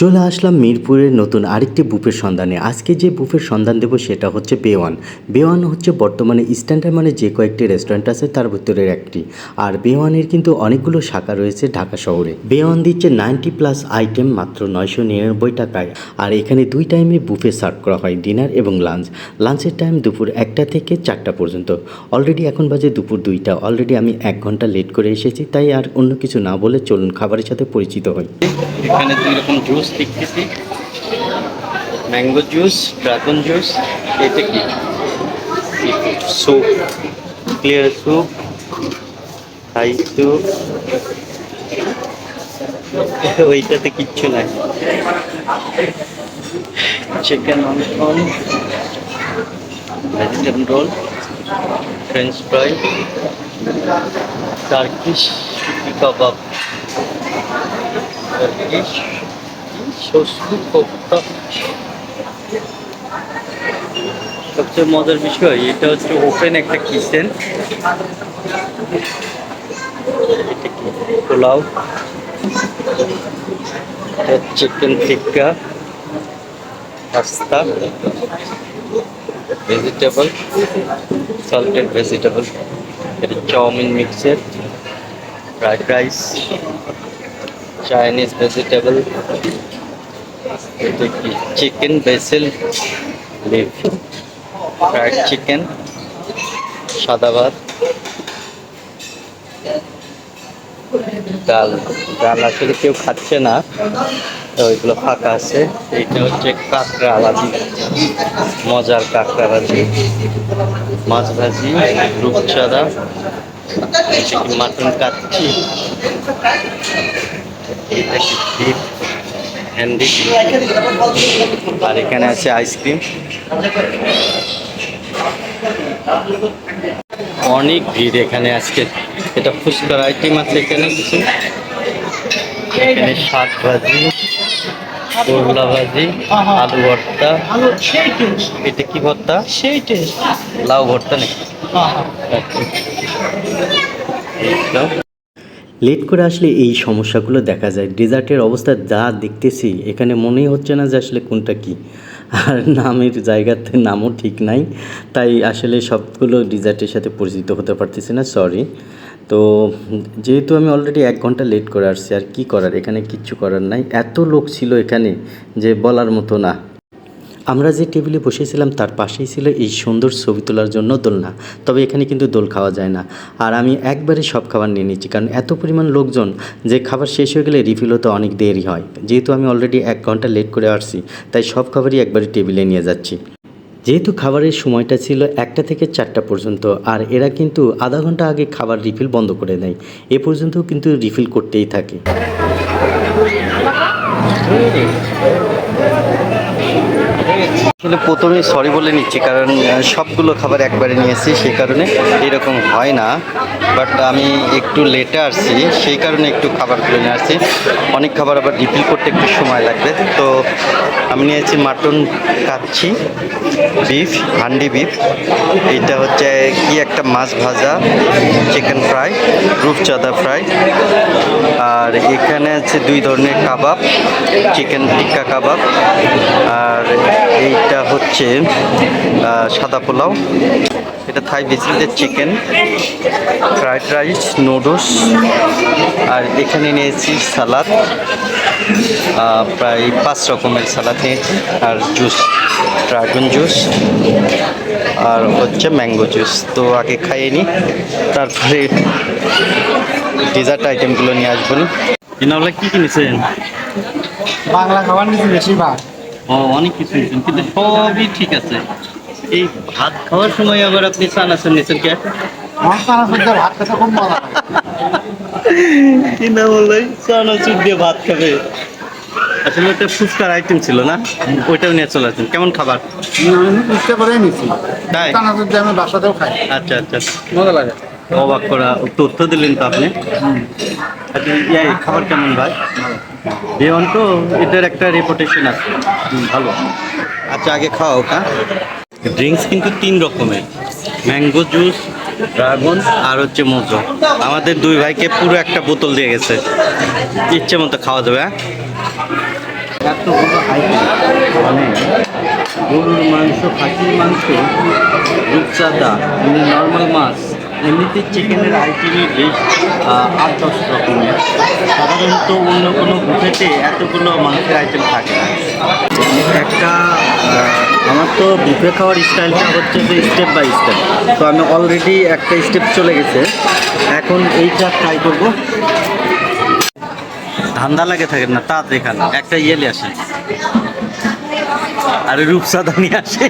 চলে আসলাম মিরপুরের নতুন আরেকটি বুফের সন্ধানে। আজকে যে বুফের সন্ধান দেবো সেটা হচ্ছে বেওয়ান। বেওয়ান হচ্ছে বর্তমানে স্ট্যান্ডার্ড মানে যে কয়েকটি রেস্টুরেন্ট আছে, তার ভিতরের একটি। আর বেওয়ানের কিন্তু অনেকগুলো শাখা রয়েছে ঢাকা শহরে। বেওয়ান দিচ্ছে নাইনটি প্লাস আইটেম মাত্র নয়শো নিরানব্বই টাকায়। আর এখানে দুই টাইমে বুফে সার্ভ করা হয়, ডিনার এবং লাঞ্চ। লাঞ্চের টাইম দুপুর একটা থেকে চারটা পর্যন্ত। অলরেডি এখন বাজে দুপুর দুইটা। অলরেডি আমি এক ঘণ্টা লেট করে এসেছি, তাই আর অন্য কিছু না বলে চলুন খাবারের সাথে পরিচিত হই। এখানে দুই রকম জুস দেখতেছি। ম্যাঙ্গো জুস ড্রাগন জুস এটা কি? Soup clear soup Thai soup ওইটাতে কিচ্ছু নাই। Chicken অনকন vegetable roll French fry Turkish কাবাব টার্কিশ কোপ্তা সবচেয়ে মজার বিষয়, এটা হচ্ছে ওপেন একটা কিচেন এটা কি? Pulao. Chicken tikka pasta vegetable salted vegetable এটা চাউমিন মিক্সের ফ্রাইড রাইস চাইনিজ ভেজিটেবল এটা কি chicken basil leaf fried chicken সাদা ভাত, ডাল। ডাল আসলে কেউ খাচ্ছে না, তো ওইগুলো ফাঁকা আছে। এইটা হচ্ছে কাঁকড়া ভাজি মজার কাঁকড়া ভাজি মাছ ভাজি রূপচাঁদা এটা মাটন কাচ্ছি এটা হ্যান্ডি। আর এখানে আছে আইসক্রিম। অনেক ভিড় এখানে আজকে। এটা ফুচকার আইটেম আছে এখানে কিছু। এখানে শাক ভাজি, করলা ভাজি, আলু ভর্তা। এটা কি ভর্তা? লাউ ভর্তা নাকি? আচ্ছা। লেট করে আসলে এই সমস্যাগুলো দেখা যায়। ডেজার্টের অবস্থা যা দেখতেছি, এখানে মনেই হচ্ছে না যে আসলে কোনটা কি। আর নামের জায়গাতে নামও ঠিক নাই। তাই আসলে সবগুলো ডেজার্টের সাথে পরিচিত হতে পারতেছি না সরি তো যেহেতু আমি অলরেডি এক ঘণ্টা লেট করে আসছি, আর কি করার? এখানে কিচ্ছু করার নাই। এত লোক ছিল এখানে যে বলার মতো না। আমরা যে টেবিলে বসেছিলাম, তার পাশেই ছিল এই সুন্দর ছবি তোলার জন্য দোলনা। তবে এখানে কিন্তু দোল খাওয়া যায় না। আর আমি একবারে সব খাবার নিয়ে নিচ্ছি, কারণ এত পরিমাণ লোকজন, যে খাবার শেষ হয়ে গেলে রিফিল হতে অনেক দেরি হয়। যেহেতু আমি অলরেডি এক ঘণ্টা লেট করে আসছি, তাই সব খাবারই একবারে টেবিলে নিয়ে যাচ্ছি। যেহেতু খাবারের সময়টা ছিল একটা থেকে চারটা পর্যন্ত, আর এরা কিন্তু আধা ঘণ্টা আগে খাবার রিফিল বন্ধ করে দেয়। এ পর্যন্ত কিন্তু রিফিল করতেই থাকে। আসলে প্রথমে সরি বলে নিচ্ছি, কারণ সবগুলো খাবার একবারে নিয়েছি সে কারণে এরকম হয় না। বাট আমি একটু লেটে আসছি, সেই কারণে একটু খাবার খাবারগুলো নিয়ে আসছি। অনেক খাবার আবার রিফিল করতে একটু সময় লাগবে। তো আমি নিয়েছি mutton kacchi beef handi beef এইটা হচ্ছে কি একটা মাছ ভাজা চিকেন ফ্রাই রূপচাঁদা ফ্রাই আর এখানে আছে দুই ধরনের কাবাব চিকেন টিক্কা কাবাব। আর এইটা হচ্ছে সাদা পোলাও। এটা থাই বেসিসের চিকেন ফ্রাইড রাইস নুডলস আর এখানে নিয়েছি সালাদ প্রায় পাঁচ রকমের সালাদ নিয়েছি আর জুস ড্রাগন জুস আর হচ্ছে ম্যাঙ্গো জুস। তো আগে খাইয়ে নিই তারপরে ডেজার্ট আইটেমগুলো নিয়ে আসবেন কিনাওলা কী কিনেছেন? বাংলা খাবার নিচ্ছি বেশিরভাগ। ও অনেক কিছু নিয়েছেন কিন্তু সবই ঠিক আছে। এই ভাত খাওয়ার সময় আবার আপনি চানাচুর নিয়েছেন কে? চানাচুর দিয়ে ভাত খাবে। আসলে ফুচকার আইটেম ছিল না? ওইটাও নিয়ে চলে কেমন খাবার? করে নিচ্ছি তাই? আমি বাসাতেও খাই। আচ্ছা আচ্ছা। মজা লাগে। অবাক করা তথ্য দিলেন তো আপনি। আচ্ছা ইয়াই খাবার কেমন ভাই? বেয়ন তো এটার একটা রেপুটেশন আছে। ভালো। আচ্ছা আগে খাওয়া ওটা ড্রিঙ্কস কিন্তু তিন রকমের। ম্যাঙ্গো জুস ড্রাগন আর হচ্ছে মজো। আমাদের দুই ভাইকে পুরো একটা বোতল দিয়ে গেছে। ইচ্ছে মতো খাওয়া যাবে হ্যাঁ? মানে গরুর মাংস, খাসির মাংস, রূপচাঁদা এমনি নর্মাল মাছ, এমনিতে চিকেনের আইটেমই বেশ আট দশ রকমের। সাধারণত অন্য কোনো বুফেতে এতগুলো মাংসের আইটেম থাকে না। একটা আমার তো বুফে খাওয়ার স্টাইলটা হচ্ছে যে স্টেপ বাই স্টেপ তো আমি অলরেডি একটা স্টেপ চলে গেছে। এখন এইটা ট্রাই করব। ধান্দা লাগে থাকে না, তাড়াতাড়ি খান। একটা ইয়েলে আসে আরে রূপসাদা নিয়ে আসে।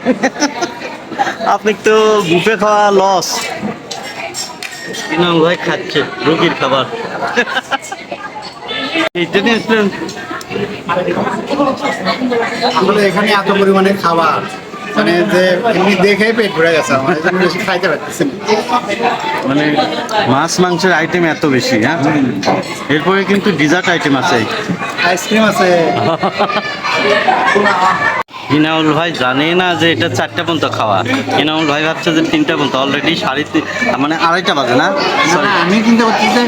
আপনি তো বুফে খাওয়া লস ভাই? খাচ্ছে। রোগীর খাবার। আসলে এখানে এত পরিমাণে খাবার মানে যে এমনি দেখেই পেট ভরে গেছে আমার বেশি খাইতে পারতেছি মানে মাছ মাংসের আইটেম এত বেশি হ্যাঁ? এরপরে কিন্তু ডিজার্ট আইটেম আছে। আইসক্রিম আছে। ইনাউল ভাই জানে না যে এটা চারটা পর্যন্ত খাওয়া। ইনামুল ভাই ভাবছে যে তিনটা পর্যন্ত অলরেডি সাড়ে মানে আড়াইটা বাজে না? আমি চিন্তা করছি যে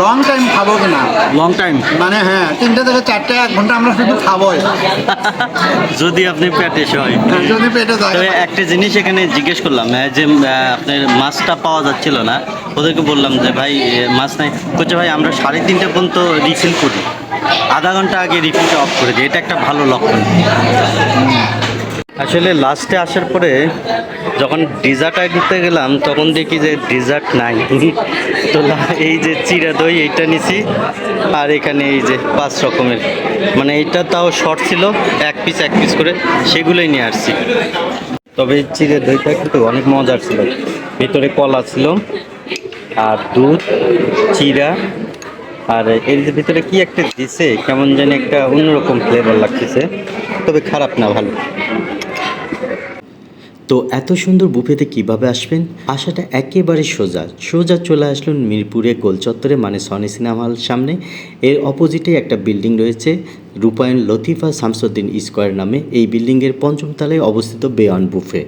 লং টাইম খাব কিনা। লং টাইম মানে হ্যাঁ তিনটা থেকে চারটে এক ঘণ্টা আমরা শুধু খাবোই। যদি আপনি পেটে হয়। হ্যাঁ, যদি পেটে যায়। একটা জিনিস এখানে জিজ্ঞেস করলাম আহ, যে আপনার মাছটা পাওয়া যাচ্ছিল না ওদেরকে বললাম যে, ভাই মাছ নাই। বলছে ভাই, আমরা সাড়ে তিনটে পর্যন্ত রিফিল করি। আধা ঘণ্টা আগে রিফিলটা অফ করে দিই। এটা একটা ভালো লক্ষণ। আসলে লাস্টে আসার পরে যখন ডিজার্ট আইডিতে গেলাম, তখন দেখি যে ডিজার্ট নাই। তো এই যে চিরা দই, এইটা নিছি। আর এখানে এই যে পাঁচ রকমের। মানে এইটা তাও শর্ট ছিল, এক পিস এক পিস করে। সেগুলোই নিয়ে আসছি। তবে এই চিড়ে দইটা কিন্তু অনেক মজার ছিল। ভিতরে কলা ছিল আর দুধ চিরা আর এর ভিতরে কি একটা দিছে, কেমন জানি একটা অন্যরকম ফ্লেভার লাগতেছে, তবে খারাপ না, ভালো। তো এত সুন্দর বুফেতে কীভাবে আসবেন? আসাটা একেবারে সোজা। সোজা চলে আসলেন মিরপুরে গোলচত্বরে মানে সনি সিনেমা হল সামনে। এর অপোজিটে একটা বিল্ডিং রয়েছে, রূপায়ণ লতিফা শামসুদ্দিন স্কোয়ার নামে। এই বিল্ডিংয়ের পঞ্চম তলায় অবস্থিত বেয়ন বুফে